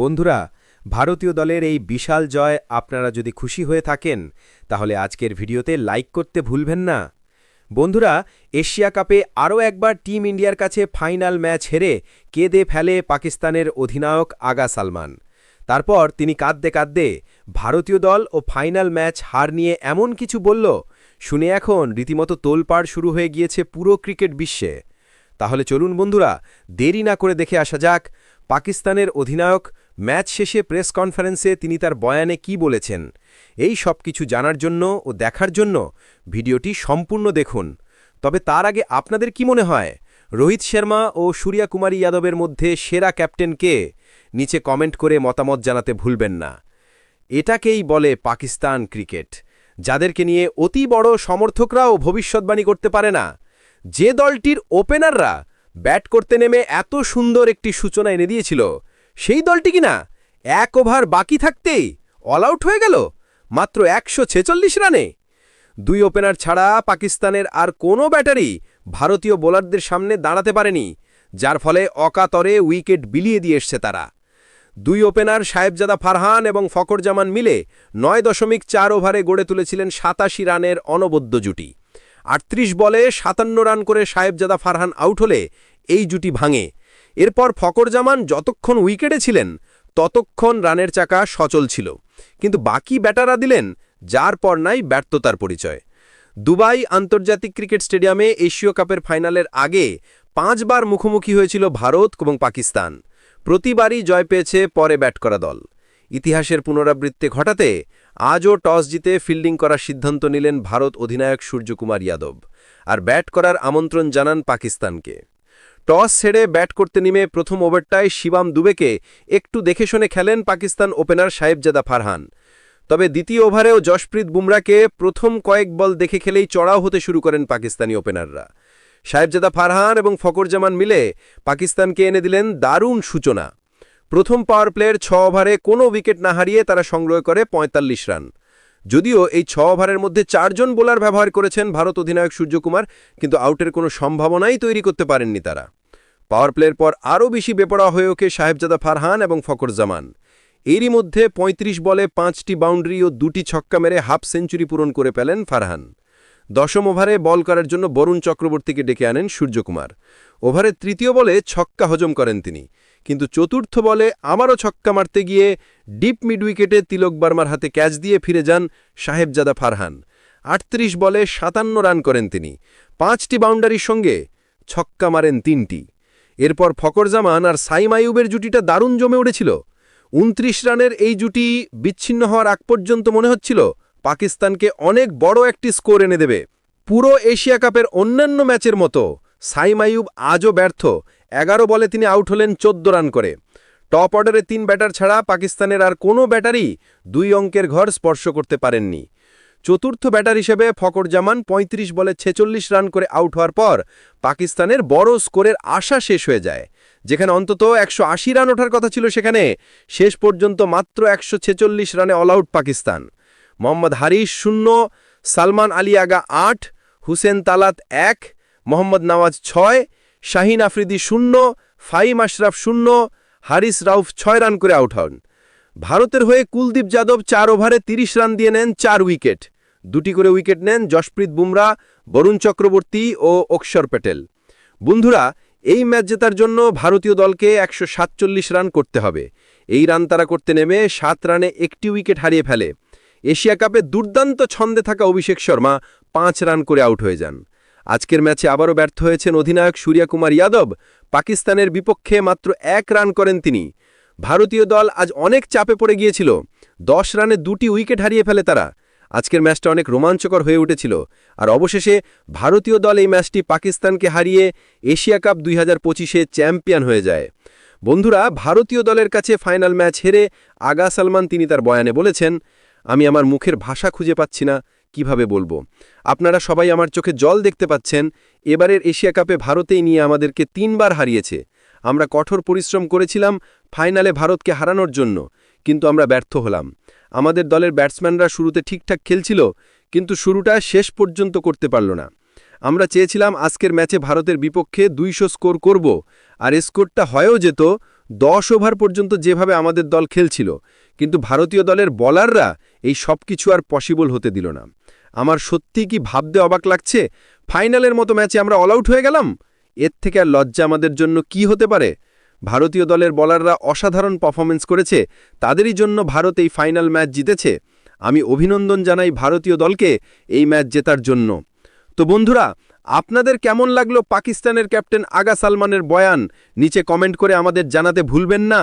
বন্ধুরা, ভারতীয় দলের এই বিশাল জয় আপনারা যদি খুশি হয়ে থাকেন, তাহলে আজকের ভিডিওতে লাইক করতে ভুলবেন না। বন্ধুরা, এশিয়া কাপে আরও একবার টিম ইন্ডিয়ার কাছে ফাইনাল ম্যাচ হেরে কেঁদে ফেলে পাকিস্তানের অধিনায়ক আগা সালমান। তারপর তিনি কাঁদতে কাঁদতে ভারতীয় দল ও ফাইনাল ম্যাচ হার নিয়ে এমন কিছু বলল, শুনে এখন রীতিমতো তোলপাড় শুরু হয়ে গিয়েছে পুরো ক্রিকেট বিশ্বে। তাহলে চলুন বন্ধুরা, দেরি না করে দেখে আসা যাক, পাকিস্তানের অধিনায়ক ম্যাচ শেষে প্রেস কনফারেন্সে তিনি তার বয়ানে কি বলেছেন, এই সব কিছু জানার জন্য ও দেখার জন্য ভিডিওটি সম্পূর্ণ দেখুন। তবে তার আগে আপনাদের কি মনে হয়, রোহিত শর্মা ও সূর্যা কুমারী যাদবের মধ্যে সেরা ক্যাপ্টেন কে? নিচে কমেন্ট করে মতামত জানাতে ভুলবেন না। এটাকেই বলে পাকিস্তান ক্রিকেট। যাদেরকে নিয়ে অতি বড় সমর্থকরাও ভবিষ্যৎবাণী করতে পারে না। যে দলটির ওপেনাররা ব্যাট করতে নেমে এত সুন্দর একটি সূচনা এনে দিয়েছিল সেই দলটি কিনা? এক ওভার বাকি থাকতেই অল আউট হয়ে গেল, মাত্র একশো ছেচল্লিশ রানে। দুই ওপেনার ছাড়া পাকিস্তানের আর কোনো ব্যাটারি ভারতীয় বোলারদের সামনে দাঁড়াতে পারেনি, যার ফলে অকাতরে উইকেট বিলিয়ে দিয়ে এসছে তারা। দুই ওপেনার সাহেবজাদা ফারহান এবং ফকর জামান মিলে নয় দশমিক চার ওভারে গড়ে তুলেছিলেন সাতাশি রানের অনবদ্য জুটি। আটত্রিশ বলে সাতান্ন রান করে সাহেবজাদা ফারহান আউট হলে এই জুটি ভাঙে। এরপর ফকর জামান যতক্ষণ উইকেটে ছিলেন, ততক্ষণ রানের চাকা সচল ছিল। কিন্তু বাকি ব্যাটাররা দিলেন, যার পর নাই ব্যর্থতার পরিচয়। দুবাই আন্তর্জাতিক ক্রিকেট স্টেডিয়ামে এশীয় কাপের ফাইনালের আগে পাঁচবার মুখোমুখি হয়েছিল ভারত এবং পাকিস্তান। প্রতিবারই জয় পেয়েছে পরে ব্যাট করা দল। ইতিহাসের পুনরাবৃত্তি ঘটাতে আজও টস জিতে ফিল্ডিং করার সিদ্ধান্ত নিলেন ভারত অধিনায়ক সূর্যকুমার যাদব। আর ব্যাট করার আমন্ত্রণ জানান পাকিস্তানকে। টস ছেড়ে ব্যাট করতে নেমে প্রথম ওভারটায় শিবাম দুবেকে একটু দেখে শুনে খেলেন পাকিস্তান ওপেনার সাহেবজাদা ফারহান। তবে দ্বিতীয় ওভারেও জশপ্রীত বুমরাকে প্রথম কয়েক বল দেখে খেলেই চড়াও হতে শুরু করেন পাকিস্তানি ওপেনাররা। সাহেবজাদা ফারহান এবং ফকর জামান মিলে পাকিস্তানকে এনে দিলেন দারুণ সূচনা। প্রথম পাওয়ার প্লেয়ের ছ ওভারে কোনো উইকেট না হারিয়ে তারা সংগ্রহ করে ৪৫ রান। যদিও এই ছ ওভারের মধ্যে চারজন বোলার ব্যবহার করেছেন ভারত অধিনায়ক সূর্যকুমার, কিন্তু আউটের কোনো সম্ভাবনাই তৈরি করতে পারেননি তারা। পাওয়ার প্লের পর আরও বেশি বেপড়া হয়ে ওকে সাহেবজাদা ফারহান এবং ফকর জামান এরই মধ্যে ৩৫ বলে পাঁচটি বাউন্ডারি ও দুটি ছক্কা মেরে হাফ সেঞ্চুরি পূরণ করে পেলেন ফারহান। দশম ওভারে বল করার জন্য বরুণ চক্রবর্তীকে ডেকে আনেন সূর্যকুমার। ওভারের তৃতীয় বলে ছক্কা হজম করেন তিনি। কিন্তু চতুর্থ বলে আমারও ছক্কা মারতে গিয়ে ডিপ মিড উইকেটে তিলক বার্মার হাতে ক্যাচ দিয়ে ফিরে যান সাহেবজাদা ফারহান। আটত্রিশ বলে সাতান্ন রান করেন তিনি। পাঁচটি বাউন্ডারির সঙ্গে ছক্কা মারেন তিনটি। এরপর ফকর জামান আর সাইম আইয়ুবের জুটিটা দারুণ জমে উঠেছিল। উনত্রিশ রানের এই জুটি বিচ্ছিন্ন হওয়ার আগ পর্যন্ত মনে হচ্ছিল পাকিস্তানকে অনেক বড় একটি স্কোর এনে দেবে। পুরো এশিয়া কাপের অন্যান্য ম্যাচের মতো সাইম আইয়ুব আজও ব্যর্থ এগারো বলে তিনি আউট হলেন চোদ্দ রান করে। টপ অর্ডারে তিন ব্যাটার ছাড়া পাকিস্তানের আর কোনো ব্যাটারই দুই অঙ্কের ঘর স্পর্শ করতে পারেননি। চতুর্থ ব্যাটার হিসেবে ফকর জামান ৩৫ বলে ছেচল্লিশ রান করে আউট হওয়ার পর পাকিস্তানের বড় স্কোরের আশা শেষ হয়ে যায়। যেখানে অন্তত একশো আশি রান ওঠার কথা ছিল সেখানে শেষ পর্যন্ত মাত্র একশো ছেচল্লিশ রানে অল আউট পাকিস্তান। মোহাম্মদ হারিস শূন্য, সালমান আলী আগা আট, হুসেন তালাত এক, মোহাম্মদ নওয়াজ ছয় শাহিন আফ্রিদি শূন্য, ফাইম আশরাফ শূন্য, হারিস রাউফ ছয় রান করে আউট হন। ভারতের হয়ে কুলদীপ যাদব চার ওভারে ৩০ রান দিয়ে নেন চার উইকেট। দুটি করে উইকেট নেন যশপ্রীত বুমরা, বরুণ চক্রবর্তী ও অক্ষর প্যাটেল। বন্ধুরা, এই ম্যাচ জেতার জন্য ভারতীয় দলকে একশো সাতচল্লিশ রান করতে হবে। এই রান তারা করতে নেমে সাত রানে একটি উইকেট হারিয়ে ফেলে। এশিয়া কাপে দুর্দান্ত ছন্দে থাকা অভিষেক শর্মা পাঁচ রান করে আউট হয়ে যান। আজকের ম্যাচে আবারও ব্যর্থ হয়েছেন অধিনায়ক সূর্যকুমার যাদব। পাকিস্তানের বিপক্ষে মাত্র এক রান করেন তিনি। ভারতীয় দল আজ অনেক চাপে পড়ে গিয়েছিল। দশ রানে দুটি উইকেট হারিয়ে ফেলে তারা। আজকের ম্যাচটা অনেক রোমাঞ্চকর হয়ে উঠেছিল। আর অবশেষে ভারতীয় দল এই ম্যাচটি পাকিস্তানকে হারিয়ে এশিয়া কাপ দুই হাজার পঁচিশে চ্যাম্পিয়ন হয়ে যায়। বন্ধুরা, ভারতীয় দলের কাছে ফাইনাল ম্যাচ হেরে আগা সালমান তিনি তার বয়ানে বলেছেন, আমি আমার মুখের ভাষা খুঁজে পাচ্ছি না। কীভাবে বলব? আপনারা সবাই আমার চোখে জল দেখতে পাচ্ছেন, এবারের এশিয়া কাপে ভারতেই নিয়ে আমাদেরকে তিনবার হারিয়েছে। আমরা কঠোর পরিশ্রম করেছিলাম, ফাইনালে ভারতকে হারানোর জন্য, কিন্তু আমরা ব্যর্থ হলাম। আমাদের দলের ব্যাটসম্যানরা শুরুতে ঠিকঠাক খেলছিল, কিন্তু শুরুটা শেষ পর্যন্ত করতে পারল না। আমরা চেয়েছিলাম আজকের ম্যাচে ভারতের বিপক্ষে দুইশো স্কোর করব, আর স্কোরটা হয়েও যেত, দশ ওভার পর্যন্ত যেভাবে আমাদের দল খেলছিল কিন্তু ভারতীয় দলের বলাররা এই সব কিছু আর পসিবল হতে দিল না। আমার সত্যি কি ভাবতে অবাক লাগছে? ফাইনালের মতো ম্যাচে আমরা অল আউট হয়ে গেলাম? এর থেকে আর লজ্জা আমাদের জন্য কি হতে পারে? ভারতীয় দলের বলাররা অসাধারণ পারফরমেন্স করেছে, তাদেরই জন্য ভারত এই ফাইনাল ম্যাচ জিতেছে। আমি অভিনন্দন জানাই ভারতীয় দলকে এই ম্যাচ জেতার জন্য। তো বন্ধুরা, আপনাদের কেমন লাগল পাকিস্তানের ক্যাপ্টেন আগা সালমানের বয়ান? নিচে কমেন্ট করে আমাদের জানাতে ভুলবেন না।